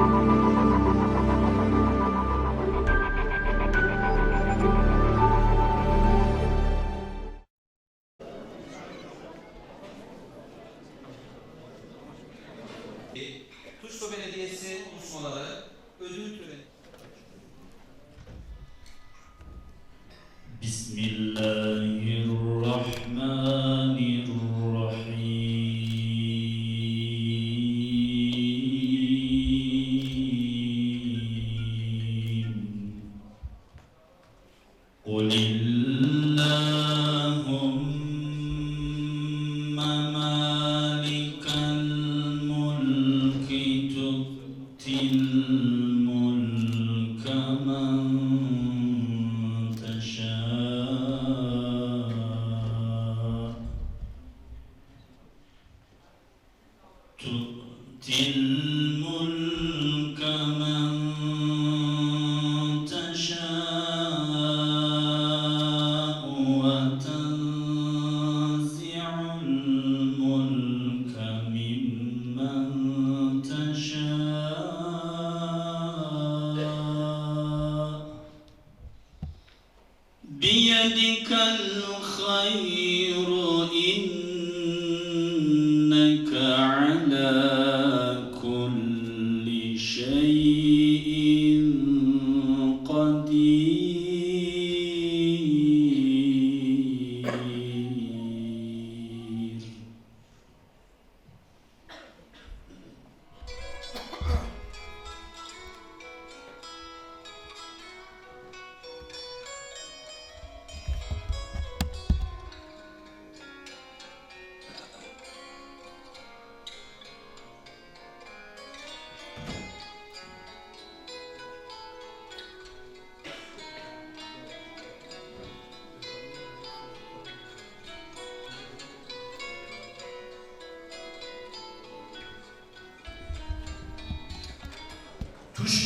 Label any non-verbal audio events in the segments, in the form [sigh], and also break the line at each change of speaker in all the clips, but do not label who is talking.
Thank you.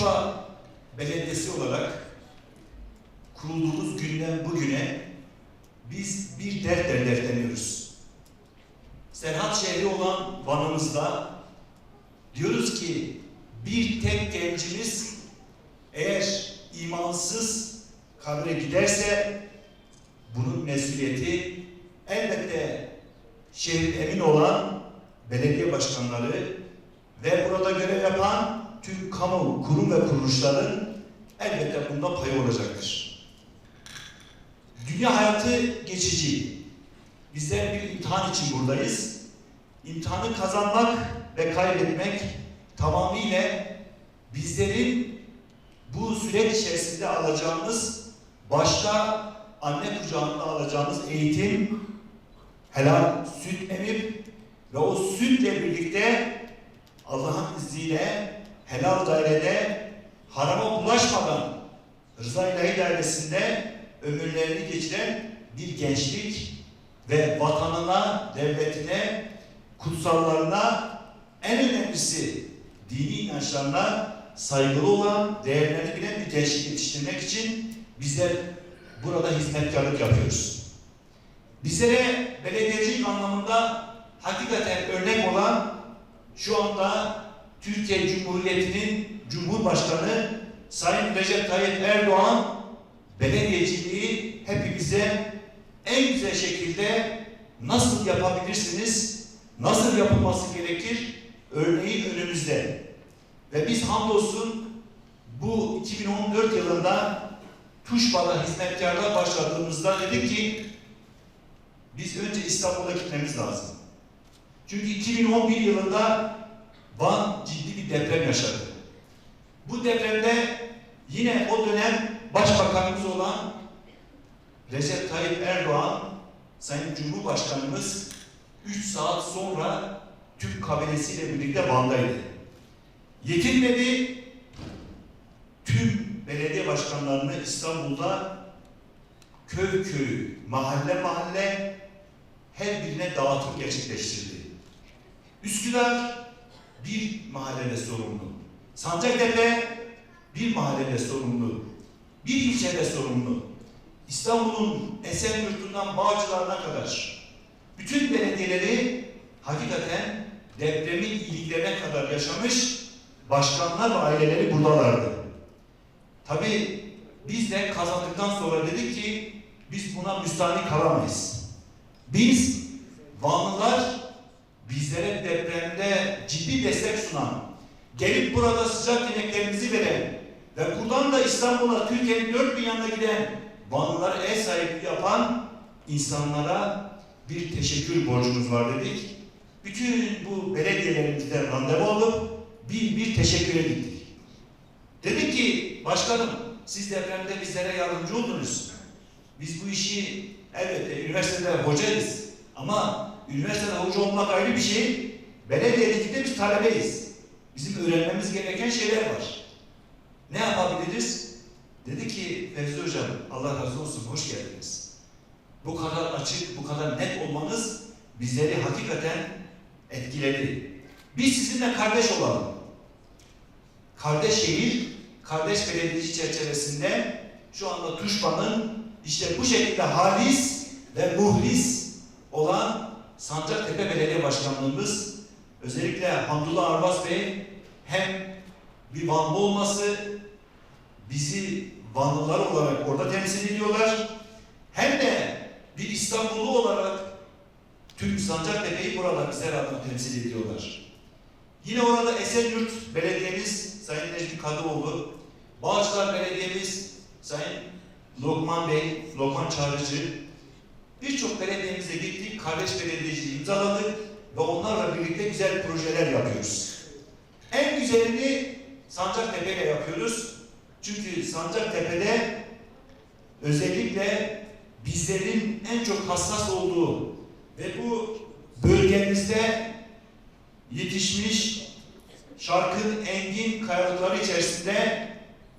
Tuşba Belediyesi olarak kurulduğumuz günden bugüne biz bir dertle dertleniyoruz. Serhat şehri olan Van'ımızda diyoruz ki bir tek gencimiz eğer imansız kabre giderse bunun mesuliyeti elbette şehrin emin olan belediye başkanları ve burada görev yapan tüm kamu kurum ve kuruluşların elbette bunda payı olacaktır. Dünya hayatı geçici. Bizler bir imtihan için buradayız. İmtihanı kazanmak ve kaybetmek tamamıyla bizlerin bu süreç içerisinde alacağımız başta anne kucağında alacağımız eğitim, helal süt emip ve o sütle birlikte Allah'ın izniyle helal dairede harama bulaşmadan rıza ilahi dairesinde ömürlerini geçiren bir gençlik ve vatanına, devletine, kutsallarına en önemlisi dini inançlarına saygılı olan, değerlerini bilen bir gençlik yetiştirmek için bizler burada hizmetkarlık yapıyoruz. Bizlere belediyecilik anlamında hakikaten örnek olan şu anda Türkiye Cumhuriyeti'nin Cumhurbaşkanı Sayın Recep Tayyip Erdoğan belediyeciliği hepimize en güzel şekilde nasıl yapabilirsiniz, nasıl yapılması gerekir örneği önümüzde. Ve biz hamdolsun bu 2014 yılında Tuşba'da hizmetkarlığa başladığımızda dedik ki biz önce İstanbul'a gitmemiz lazım. Çünkü 2011 yılında Van ciddi bir deprem yaşadı. Bu depremde yine o dönem başbakanımız olan Recep Tayyip Erdoğan, Sayın Cumhurbaşkanımız 3 saat sonra tüm kabilesiyle birlikte Van'daydı. Yetinmedi, tüm belediye başkanlarını İstanbul'da köy köy, mahalle mahalle her birine dağıtım gerçekleştirdi. Üsküdar bir mahallede sorumlu. Sancaktepe bir mahallede sorumlu. Bir ilçede sorumlu. İstanbul'un Esenyurt'undan Bağcılar'ına kadar bütün belediyeleri hakikaten depremin iliklerine kadar yaşamış başkanlar ve aileleri buradalardı. Tabii biz de kazandıktan sonra dedik ki biz buna müstahni kalamayız. Biz Vanlılar bizlere depremde ciddi destek sunan, gelip burada sıcak yemeklerimizi veren ve buradan da İstanbul'a Türkiye'nin dört bir yanına giden Vanlılara ev sahipliği yapan insanlara bir teşekkür borcumuz var dedik. Bütün bu belediyelerimizden randevu alıp bir bir teşekküre gittik. Dedik ki başkanım siz depremde bizlere yardımcı oldunuz. Biz bu işi evet üniversitede hocayız ama üniversitede hoca olmak ayrı bir şey. Belediyelikte biz talebeyiz. Bizim öğrenmemiz gereken şeyler var. Ne yapabiliriz? Dedi ki Fevzi Hocam Allah razı olsun hoş geldiniz. Bu kadar açık, bu kadar net olmanız bizleri hakikaten etkiledi. Biz sizinle kardeş olalım. Kardeş şehir, kardeş belediyeci çerçevesinde şu anda Tuşba'nın işte bu şekilde halis ve muhlis olan Sancaktepe Belediye Başkanlığımız özellikle Hamdullah Arvaz Bey hem bir Vanlı olması bizi Vanlılar olarak orada temsil ediyorlar hem de bir İstanbullu olarak tüm Sancaktepe'yi burada bizler adına temsil ediyorlar. Yine orada Esenyurt Belediyemiz Sayın Necmi Kadıoğlu, Bağcılar Belediyemiz Sayın Lokman Bey, Lokman Çağrıcı, birçok belediyemize gittik, kardeş belediyeci imzaladık ve onlarla birlikte güzel projeler yapıyoruz. En güzelini Sancaktepe'yle yapıyoruz. Çünkü Sancaktepe'de özellikle bizlerin en çok hassas olduğu ve bu bölgemizde yetişmiş şarkın engin kayalıkları içerisinde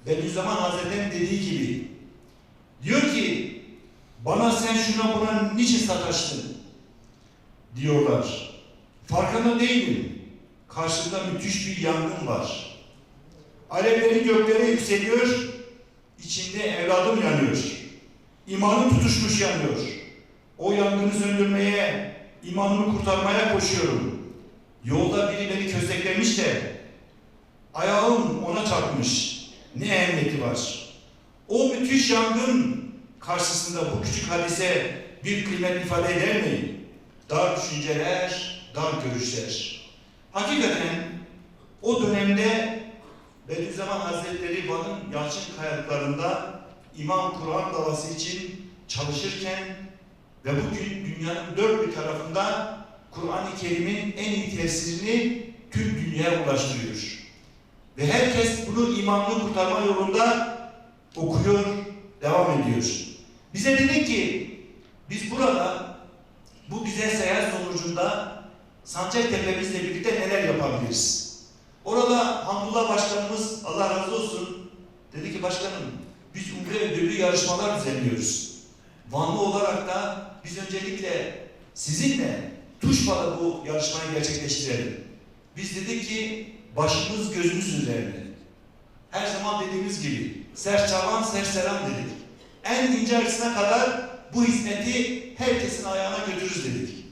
Bediüzzaman Hazretleri'nin dediği gibi diyor ki bana sen şuna buna niçin sataştın diyorlar. Farkında değilim. Karşımda müthiş bir yangın var. Alevleri göklere yükseliyor. içinde evladım yanıyor. İmanım tutuşmuş yanıyor. O yangını söndürmeye, imanımı kurtarmaya koşuyorum. Yolda biri beni kösteklemiş de ayağım ona çarpmış. Ne ehemmiyeti var? O müthiş yangın karşısında bu küçük hadise bir kıymet ifade eder mi? Dar düşünceler, dar görüşler. Hakikaten o dönemde Bediüzzaman Hazretleri Van'ın Yalçın kayalıklarında İmam Kur'an davası için çalışırken ve bugün dünyanın dört bir tarafında Kur'an-ı Kerim'in en iyi tefsirini tüm dünyaya ulaştırıyor. Ve herkes bunu imanını kurtarma yolunda okuyor, devam ediyor. Bize dedi ki biz burada bu güzel seyahat sonucunda Sancaktepe'mizle birlikte neler yapabiliriz? Orada Hamdullah Başkanımız Allah razı olsun dedi ki başkanım biz umre ödüllü yarışmalar düzenliyoruz. Vanlı olarak da biz öncelikle sizinle Tuşba'da bu yarışmayı gerçekleştirelim. Biz dedik ki başımız gözümüz üzerinde. Her zaman dediğimiz gibi serçavan serselam dedik. En ince ayrısına kadar bu hizmeti herkesin ayağına götürürüz dedik.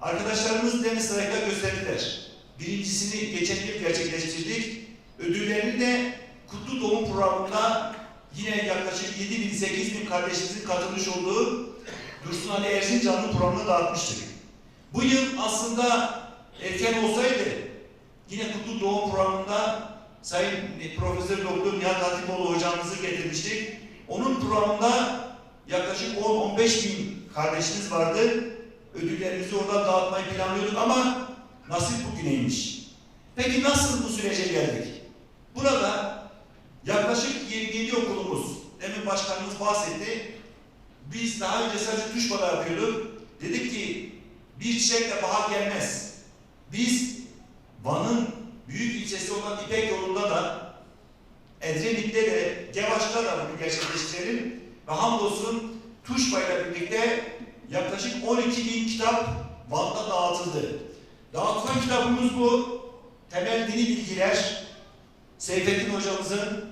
Arkadaşlarımız deniz sırayla gösterdiler. Birincisini geçen yıl gerçekleştirdik. Ödüllerini de Kutlu Doğum programında yine yaklaşık 7 bin 8 bin kardeşimizin katılmış olduğu Dursun Ali Erzincanlı programına dağıtmıştık. Bu yıl aslında erken olsaydı yine Kutlu Doğum programında Sayın Profesör Doktor Nihat Hatipoğlu hocamızı getirmiştik. Onun programında yaklaşık 10-15 bin kardeşimiz vardı. Ödüllerimizi orada dağıtmayı planlıyorduk ama nasip bugüneymiş. Peki nasıl bu sürece geldik? Burada yaklaşık 27 okulumuz, demin başkanımız bahsetti. Biz daha önce sadece Tuşba'da yapıyorduk. Dedik ki bir çiçekle bahar gelmez. Biz Van'ın büyük ilçesi olan İpek yolunda da Edremit'te de Gevaş'ta da bunu gerçekleştirelim. Ve hamdolsun Tuşba ile birlikte yaklaşık 12 bin kitap Van'da dağıtıldı. Dağıtılan kitabımız bu. Temel dini bilgiler. Seyfettin hocamızın,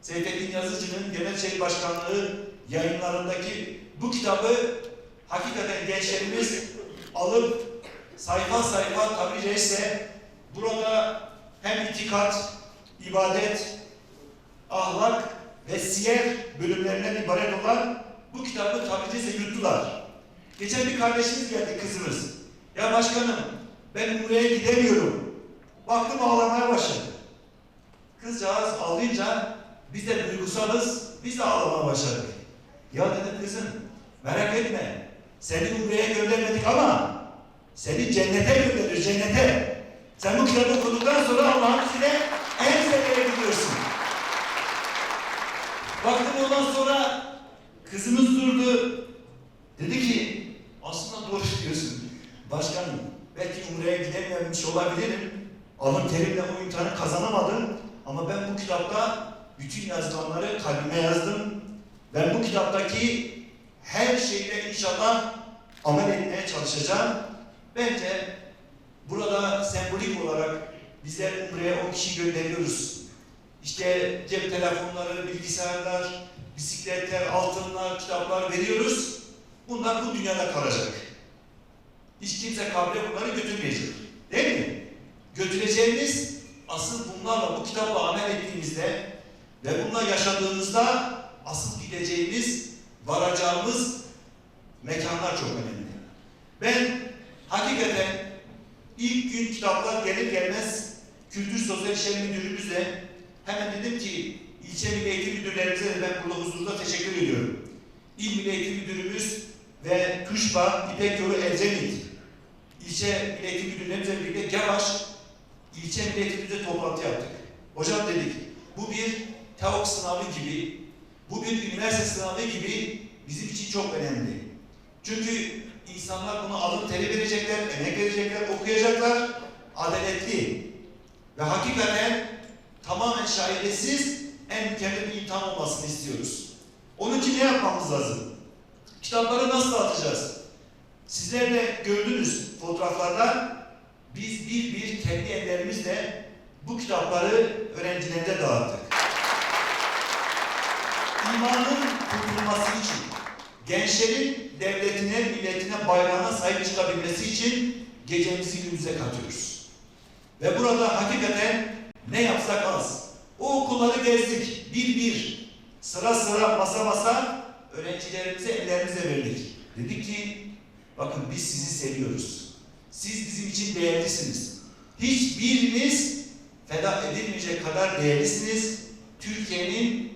Seyfettin Yazıcı'nın Genel Şey Başkanlığı yayınlarındaki bu kitabı hakikaten gençlerimiz alıp sayfa sayfa tabiri caizse burada hem itikat, ibadet, ahlak ve siyer bölümlerinden ibaret olan bu kitabı tabiri caizse yuttular. Geçen bir kardeşimiz geldi kızımız. Ya başkanım ben Umre'ye gidemiyorum. Baktım ağlamaya başladı. Kızcağız ağlayınca biz de duygusalız, biz de ağlamaya başladık. Ya dedim kızım merak etme. Seni Umre'ye göndermedik ama seni cennete gönderir, cennete. Sen bu kitabı okuduktan sonra Allah'ın izniyle en seviyeye gidiyorsun. Baktım ondan sonra kızımız durdu. Dedi ki aslında doğru diyorsun. Başkanım belki Umre'ye gidememiş olabilirim. Alın terimle o imtihanı kazanamadım. Ama ben bu kitapta bütün yazılanları kalbime yazdım. Ben bu kitaptaki her şeyle inşallah amel etmeye çalışacağım. Bence burada sembolik olarak bizler Umre'ye o kişiyi gönderiyoruz. İşte cep telefonları, bilgisayarlar, bisikletler, altınlar, kitaplar veriyoruz. Bunlar bu dünyada kalacak. Hiç kimse kabre bunları götürmeyecek. Değil mi? Götüreceğimiz asıl bunlarla, bu kitapla amel ettiğimizde ve bununla yaşadığımızda asıl gideceğimiz, varacağımız mekanlar çok önemli. Ben hakikaten ilk gün kitaplar gelir gelmez Kültür Sosyal İşler Müdürümüzle hemen dedim ki ilçe milli eğitim müdürlerimize de ben burada huzurda teşekkür ediyorum. İl Milli Eğitim Müdürümüz ve TUŞBA İpek Yolu Elzemit ilçe milli eğitim müdürlerimizle birlikte Gavaş ilçe milli eğitimimizde toplantı yaptık. Hocam dedik bu bir TEOK sınavı gibi, bu bir üniversite sınavı gibi bizim için çok önemli. Çünkü insanlar bunu alın teri verecekler, emek verecekler, okuyacaklar, adaletli ve hakikaten tamamen şaibesiz en mükemmel bir olmasını istiyoruz. Onun için ne yapmamız lazım? Kitapları nasıl dağıtacağız? Sizler de gördünüz fotoğraflarda biz bir bir kendi ellerimizle bu kitapları öğrencilerimize dağıttık. İmanın kurtulması için, gençlerin devletine, milletine, bayrağına sahip çıkabilmesi için gecemizi gündüze katıyoruz. Ve burada hakikaten ne yapsak az. O okulları gezdik, bir bir, sıra sıra, masa masa öğrencilerimize ellerimize verdik. Dedik ki, bakın biz sizi seviyoruz. Siz bizim için değerlisiniz. Hiçbiriniz feda edilmeyecek kadar değerlisiniz. Türkiye'nin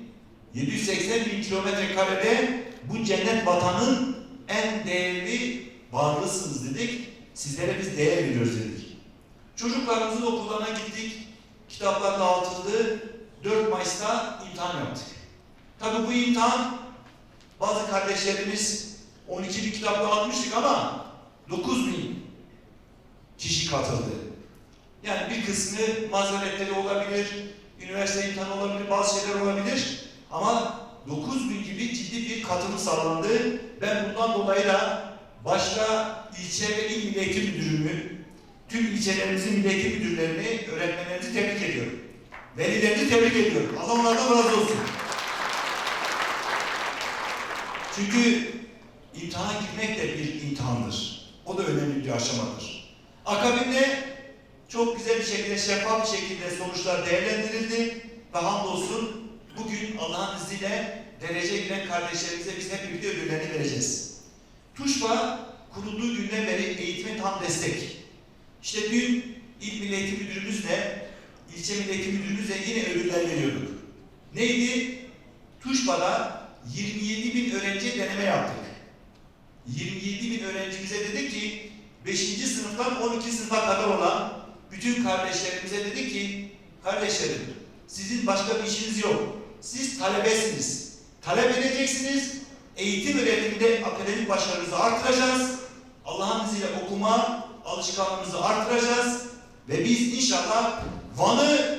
780 bin kilometre karede bu cennet vatanın en değerli varlısınız dedik. Sizlere biz değer veriyoruz dedik. Çocuklarımızın okullarına gittik. Kitaplar dağıtıldı. 4 Mayıs'ta imtihan yaptık. Tabii bu imtihan bazı kardeşlerimiz 12 bin kitap dağıtmıştık ama 9 bin kişi katıldı. Yani bir kısmı mazeretleri olabilir, üniversite imtihanı olabilir, bazı şeyler olabilir. Ama 9 bin gibi ciddi bir katılım sağlandı. Ben bundan dolayı da başta ilçe ve il eğitim müdürümü, tüm ilçelerimizin milli eğitim müdürlerini, öğretmenlerimizi tebrik ediyorum. Velilerimizi tebrik ediyorum. Allah onlardan razı olsun. Çünkü imtihana girmek de bir imtihandır. O da önemli bir aşamadır. Akabinde çok güzel bir şekilde, şeffaf bir şekilde sonuçlar değerlendirildi ve hamdolsun bugün Allah'ın izniyle dereceye giren kardeşlerimize biz hep birlikte ödüllerini vereceğiz. TUŞBA kurulduğu günden beri eğitime tam destek. İşte dün İl Milli Müdürümüzle, ilçe Milli Müdürümüzle yine ödüller veriyorduk. Neydi? TUŞBA'da 27 bin öğrenciye deneme yaptık. 27 bin öğrencimize dedik ki 5. sınıftan 12 sınıfa kadar olan bütün kardeşlerimize dedik ki kardeşlerim sizin başka bir işiniz yok. Siz talebesiniz. Talep edeceksiniz. Eğitim öğretiminde akademik başarınızı artıracağız. Allah'ın izniyle okuma alışkanlığımızı artıracağız. Ve biz inşallah Van'ı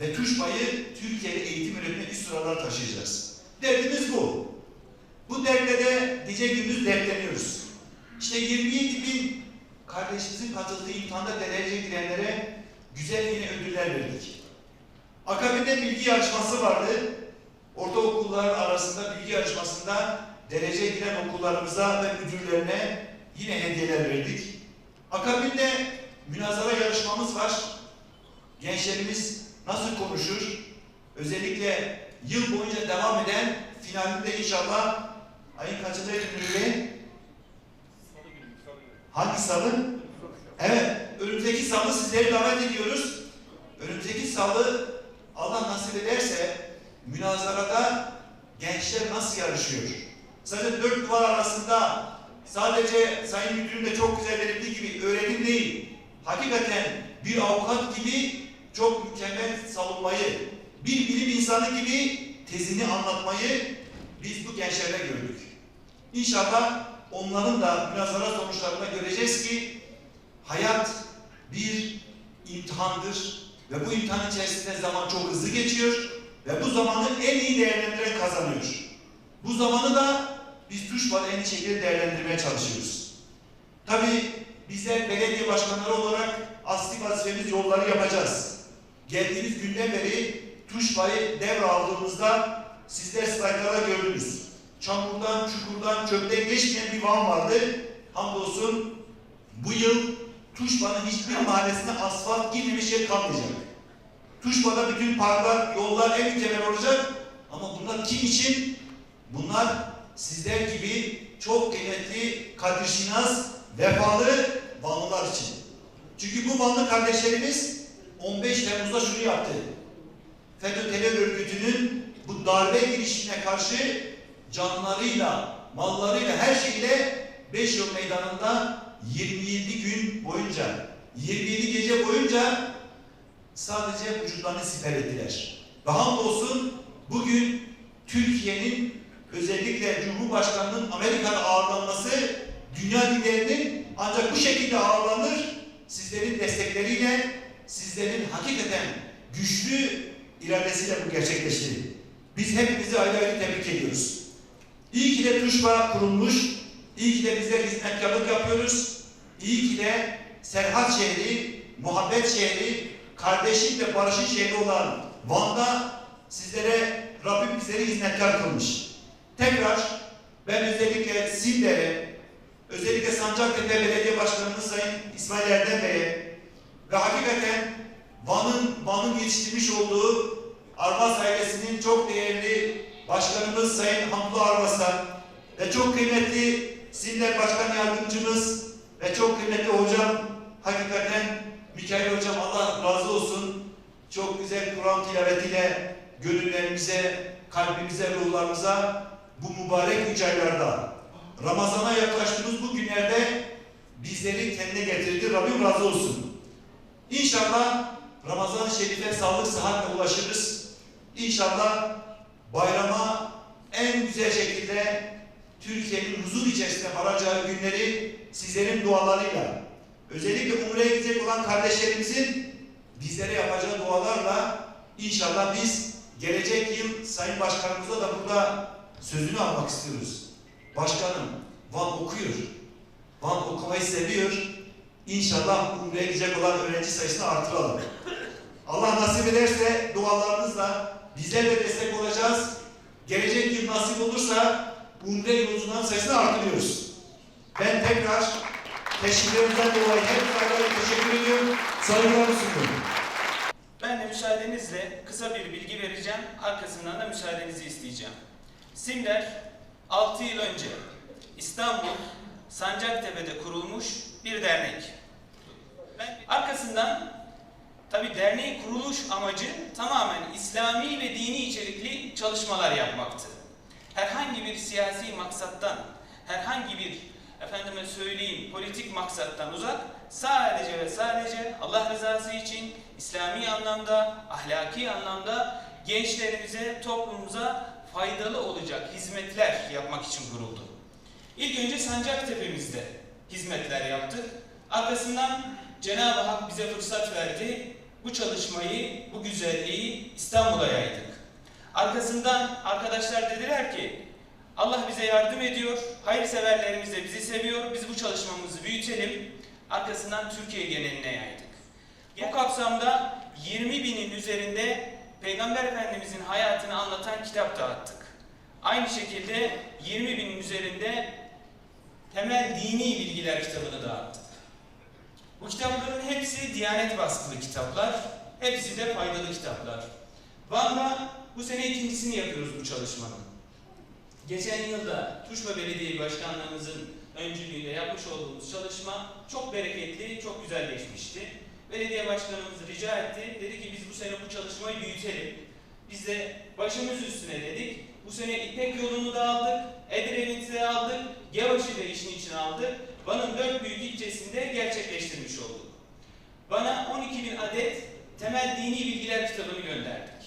ve Tuşba'yı Türkiye'de eğitim öğretimine üst sıralara taşıyacağız. Derdimiz bu. Bu dertle de gece gündüz dertleniyoruz. İşte 27 bin kardeşimizin katıldığı imtihanda derece girenlere güzel yine ödüller verdik. Akabinde bilgi yarışması vardı. Ortaokullar arasında bilgi yarışmasında derece giren okullarımıza ve müdürlerine yine hediyeler verdik. Akabinde münazara yarışmamız var. gençlerimiz nasıl konuşur? Özellikle yıl boyunca devam eden finalinde inşallah ayın kaçındaydı Nuri? Hangi salı? Evet, önümüzdeki salı sizleri davet ediyoruz. Önümüzdeki salı Allah nasip ederse münazarada gençler nasıl yarışıyor? Sadece dört duvar arasında sadece Sayın Müdürüm de çok güzel belirttiği gibi öğretim değil. Hakikaten bir avukat gibi çok mükemmel savunmayı, bir bilim insanı gibi tezini anlatmayı biz bu gençlerde gördük. İnşallah onların da münazara sonuçlarında göreceğiz ki hayat bir imtihandır ve bu imtihan içerisinde zaman çok hızlı geçiyor ve bu zamanı en iyi değerlendiren kazanıyor. Bu zamanı da biz Tuşba'da en iyi şekilde değerlendirmeye çalışıyoruz. Tabii bizler belediye başkanları olarak asli vazifemiz yolları yapacağız. Geldiğimiz günden beri Tuşba'yı devraldığımızda sizler slaytlarda gördünüz. Çamurdan, çukurdan, çöpten geçmeyen bir van vardı. Hamdolsun bu yıl Tuşba'nın hiçbir mahallesine asfalt girmemiş yer kalmayacak. Tuşba'da bütün parklar, yollar en mükemmel olacak. Ama bunlar kim için? Bunlar sizler gibi çok kıymetli, kadirşinas, vefalı Vanlılar için. Çünkü bu Vanlı kardeşlerimiz 15 Temmuz'da şunu yaptı. FETÖ terör örgütünün bu darbe girişimine karşı canlarıyla, mallarıyla, her şeyle 5 yıl meydanında 27 gün boyunca, 27 gece boyunca sadece vücutlarını siper ettiler. Ve hamdolsun bugün Türkiye'nin özellikle Cumhurbaşkanı'nın Amerika'da ağırlanması dünya liderinin ancak bu şekilde ağırlanır sizlerin destekleriyle sizlerin hakikaten güçlü iradesiyle bu gerçekleşti. Biz hepinizi ayrı ayrı tebrik ediyoruz. İyi ki de Tuşba kurulmuş, iyi ki de bizler hizmetkarlık yapıyoruz. İyi ki de Serhat şehri, muhabbet şehri, kardeşlik ve barışın şehri olan Van'da sizlere Rabbim bizleri hizmetkar kılmış. Tekrar ben özellikle Siller'e, özellikle Sancaktepe Belediye Başkanımız Sayın İsmail Erdem Bey'e ve hakikaten Van'ın Van'ın yetiştirmiş olduğu Arvas ailesinin çok değerli başkanımız Sayın Hamdi Arvas'a ve çok kıymetli Siller Başkan Yardımcımız ve çok kıymetli hocam hakikaten Mikail Hocam Allah razı olsun. Çok güzel Kur'an tilavetiyle gönüllerimize, kalbimize, ruhlarımıza bu mübarek üç aylarda Ramazan'a yaklaştığımız bu günlerde bizleri kendine getirdi. Rabbim razı olsun. İnşallah Ramazan-ı Şerif'e sağlık sıhhatle ulaşırız. İnşallah bayrama en güzel şekilde Türkiye'nin huzur içerisinde varacağı günleri sizlerin dualarıyla, özellikle Umre'ye gidecek olan kardeşlerimizin bizlere yapacağı dualarla inşallah biz gelecek yıl Sayın Başkanımıza da burada sözünü almak istiyoruz. Başkanım, Van okuyor. Van okumayı seviyor. İnşallah Umre'ye gidecek olan öğrenci sayısını artıralım. Allah nasip ederse dualarınızla bizler de destek olacağız. Gelecek yıl nasip olursa Umre yolcuların sayısını artırıyoruz. Ben tekrar teşekkürlerimizden dolayı hep teşekkür ediyorum. Saygılarımı sunuyorum.
Ben de müsaadenizle kısa bir bilgi vereceğim. Arkasından da müsaadenizi isteyeceğim. Simler 6 yıl önce İstanbul Sancaktepe'de kurulmuş bir dernek. Arkasından tabi derneğin kuruluş amacı tamamen İslami ve dini içerikli çalışmalar yapmaktı. Herhangi bir siyasi maksattan, herhangi bir efendime söyleyeyim politik maksattan uzak sadece ve sadece Allah rızası için İslami anlamda, ahlaki anlamda gençlerimize, toplumumuza faydalı olacak hizmetler yapmak için kuruldu. İlk önce Sancaktepe'mizde hizmetler yaptık. Arkasından Cenab-ı Hak bize fırsat verdi. Bu çalışmayı, bu güzelliği İstanbul'a yaydık. Arkasından arkadaşlar dediler ki Allah bize yardım ediyor, hayırseverlerimiz de bizi seviyor, biz bu çalışmamızı büyütelim. Arkasından Türkiye geneline yaydık. Bu kapsamda 20 binin üzerinde Peygamber Efendimizin hayatını anlatan kitap dağıttık. Aynı şekilde 20 binin üzerinde temel dini bilgiler kitabını dağıttık. Bu kitapların hepsi Diyanet baskılı kitaplar. Hepsi de faydalı kitaplar. Van'da bu sene ikincisini yapıyoruz bu çalışmanın. Geçen yılda Tuşba Belediye Başkanlığımızın öncülüğüyle yapmış olduğumuz çalışma çok bereketli, çok güzel geçmişti. Belediye başkanımız rica etti. Dedi ki biz bu sene bu çalışmayı büyütelim. Biz de başımız üstüne dedik. Bu sene İpek yolunu da aldık, Edremit'i de aldık, Gevaş'ı da işin içine aldık. Van'ın dört büyük ilçesinde gerçekleştirmiş olduk. Bana 12 bin adet temel dini bilgiler kitabını gönderdik.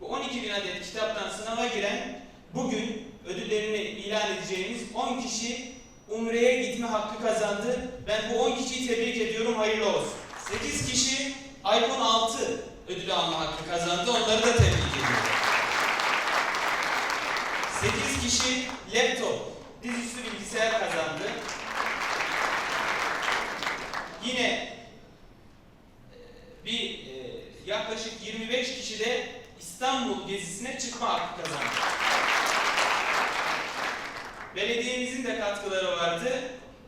Bu 12 bin adet kitaptan sınava giren bugün ödüllerini ilan edeceğimiz 10 kişi Umre'ye gitme hakkı kazandı. Ben bu 10 kişiyi tebrik ediyorum, hayırlı olsun. 8 kişi iPhone 6 ödülü alma hakkı kazandı, onları da tebrik ediyorum. 8 kişi laptop, dizüstü bilgisayar kazandı. Yine e, bir e, yaklaşık 25 kişi de İstanbul gezisine çıkma hakkı kazandı. Belediyemizin de katkıları vardı.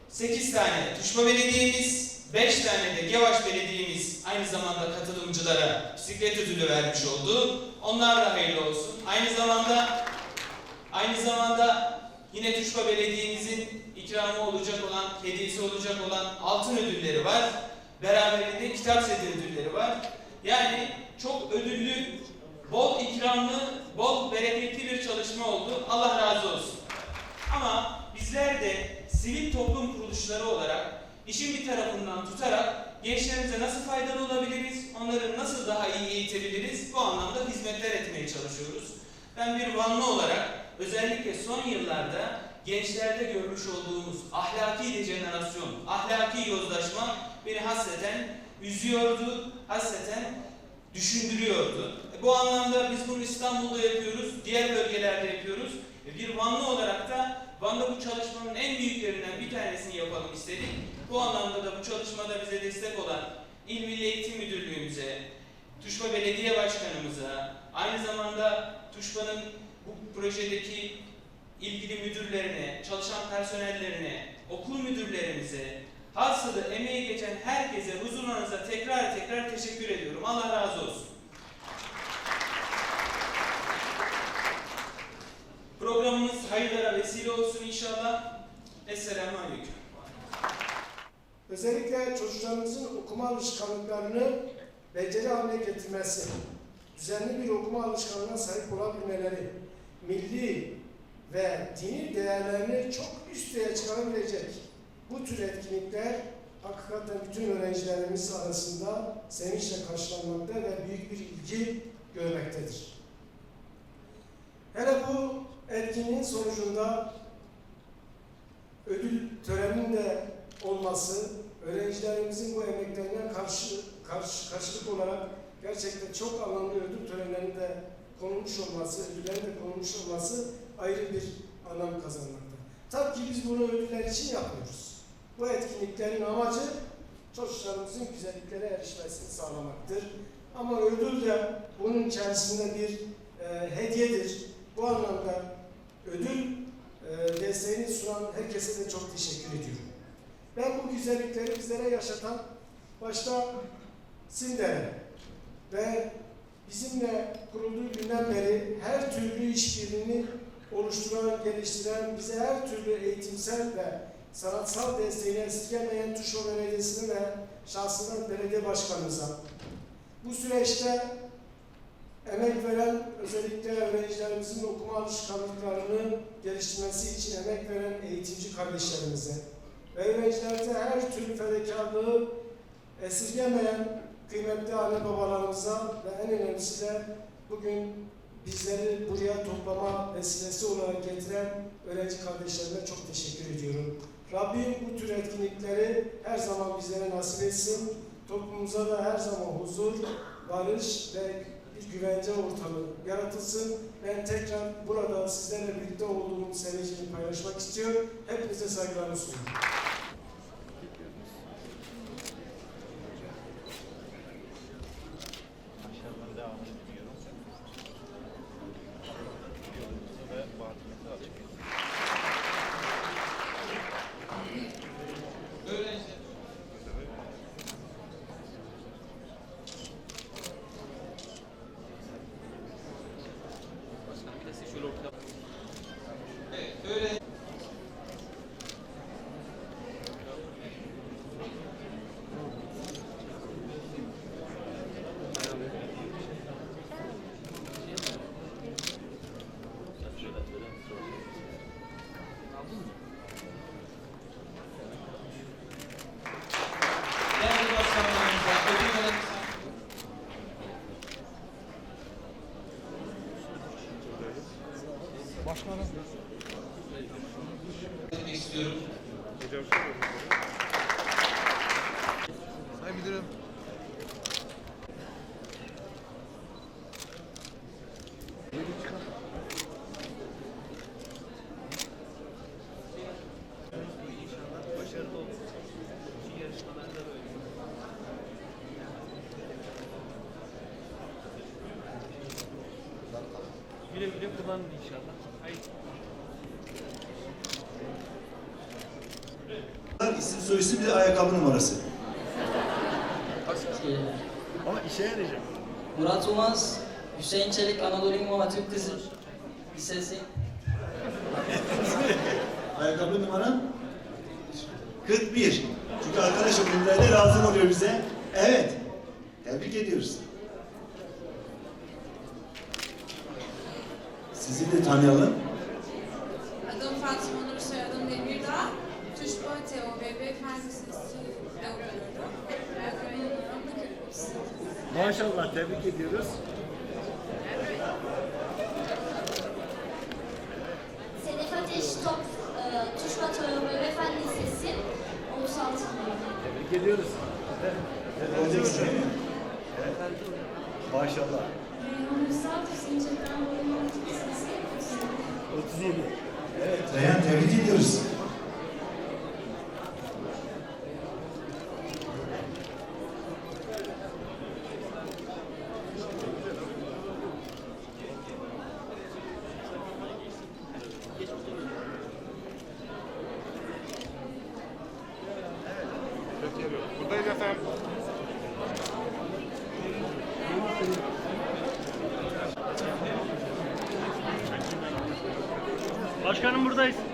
8 tane Tuşba Belediyemiz, 5 tane de Gevaş Belediyemiz aynı zamanda katılımcılara bisiklet ödülü vermiş oldu. Onlar da hayırlı olsun. Aynı zamanda aynı zamanda yine Tuşba Belediyemizin ikramı olacak olan, hediyesi olacak olan altın ödülleri var. Beraberinde kitap seti ödülleri var. Yani çok ödüllü, bol ikramlı, bol bereketli bir çalışma oldu. Allah razı olsun. Ama bizler de sivil toplum kuruluşları olarak işin bir tarafından tutarak gençlerimize nasıl faydalı olabiliriz, onları nasıl daha iyi eğitebiliriz bu anlamda hizmetler etmeye çalışıyoruz. Ben bir Vanlı olarak özellikle son yıllarda gençlerde görmüş olduğumuz ahlaki dejenerasyon, ahlaki yozlaşma beni hasreten üzüyordu, hasreten düşündürüyordu. E, Bu anlamda biz bunu İstanbul'da yapıyoruz, diğer bölgelerde yapıyoruz. E, Bir Vanlı olarak da Van'da bu çalışmanın en büyüklerinden bir tanesini yapalım istedik. Bu anlamda da bu çalışmada bize destek olan İl Milli Eğitim Müdürlüğümüze, Tuşba Belediye Başkanımıza, aynı zamanda Tuşba'nın bu projedeki ilgili müdürlerine, çalışan personellerine, okul müdürlerimize, hasılı emeği geçen herkese huzurlarınıza tekrar tekrar teşekkür ediyorum. Allah razı olsun. Programımız hayırlara vesile olsun inşallah. Esselamu Aleyküm.
Özellikle çocuklarımızın okuma alışkanlıklarını beceri haline getirmesi, düzenli bir okuma alışkanlığına sahip olabilmeleri, milli ve dini değerlerini çok üsteye çıkarabilecek bu tür etkinlikler hakikaten bütün öğrencilerimiz arasında sevinçle karşılanmakta ve büyük bir ilgi görmektedir. Hele bu etkinliğin sonucunda ödül töreninin de olması, öğrencilerimizin bu emeklerine karşı, karşı, karşılık olarak gerçekten çok anlamlı ödül törenlerinde konulmuş olması, ödüllerin de konulmuş olması ayrı bir anlam kazanmakta. Tabii ki biz bunu ödüller için yapmıyoruz. Bu etkinliklerin amacı çocuklarımızın güzelliklere erişmesini sağlamaktır. Ama ödül de bunun içerisinde bir e, hediyedir. Bu anlamda ödül e, desteğini sunan herkese de çok teşekkür ediyorum. Ben bu güzellikleri bizlere yaşatan başta Sindere ve bizimle kurulduğu günden beri her türlü işbirliğini oluşturan, geliştiren, bize her türlü eğitimsel ve sanatsal desteğini esirgemeyen Tuşo Belediyesi'ne ve şahsından belediye başkanımıza. Bu süreçte emek veren özellikle öğrencilerimizin okuma alışkanlıklarını geliştirmesi için emek veren eğitimci kardeşlerimize ve öğrencilerimize her türlü fedakarlığı esirgemeyen kıymetli anne babalarımıza ve en önemlisi de bugün bizleri buraya toplama vesilesi olarak getiren öğrenci kardeşlerime çok teşekkür ediyorum. Rabbim bu tür etkinlikleri her zaman bizlere nasip etsin. Toplumumuza da her zaman huzur, barış ve bir güvence ortamı yaratılsın. Ben tekrar burada sizlerle birlikte olduğum sevincimi paylaşmak istiyorum. Hepinize saygılarımı sunuyorum.
Soyisim bir de ayakkabı numarası.
Ama işe yarayacak.
Murat Umaz, Hüseyin Çelik Anadolu İmam Hatip Kızı Lisesi. [laughs]
Ayakkabı numaran? 41. Çünkü arkadaşım ünlülerine lazım oluyor bize. Evet. Tebrik ediyoruz. Sizi de tanıyalım.
Adım Fatma Nur, soyadım Demirdağ.
Maşallah tebrik ediyoruz.
Sedef Ateş Top e, Tuşba Toyota ve Fen Lisesi 36 numara.
Tebrik ediyoruz.
Olacaksın?
Maşallah.
Reyhan Üstad Hüseyin Çelik Anadolu İmam Hatip Lisesi 37.
37.
Evet. Reyhan tebrik ediyoruz.
Başkanım buradayız.